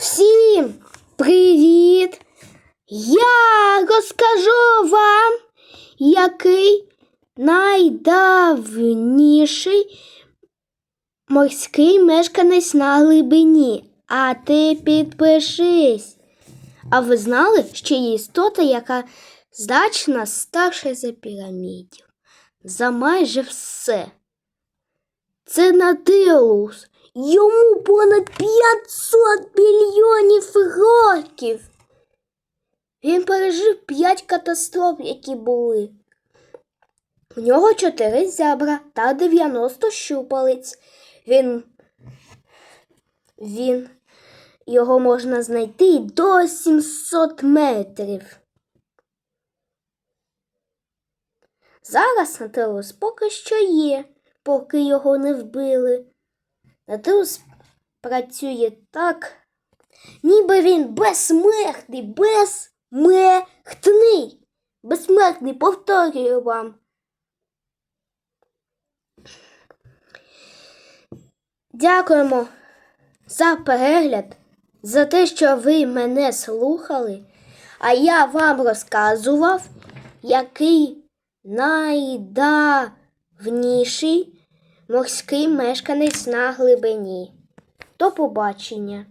Всім привіт! Я розкажу вам, який найдавніший морський мешканець на глибині. А ти підпишись. А ви знали, що є істота, яка значно старша за пірамідів? За майже все. Це Надеус. Йому понад 500 мільйонів років. Він пережив 5 катастроф, які були. У нього 4 зябра та 90 щупалець. Він, він його можна знайти до 700 метрів. Зараз Натилус поки що є, поки його не вбили. Натилус працює так, ніби він безсмертний, безсмертний. Безсмертний, повторюю вам. Дякуємо за перегляд, за те, що ви мене слухали, а я вам розказував, який найдавніший морський мешканець на глибині. До побачення!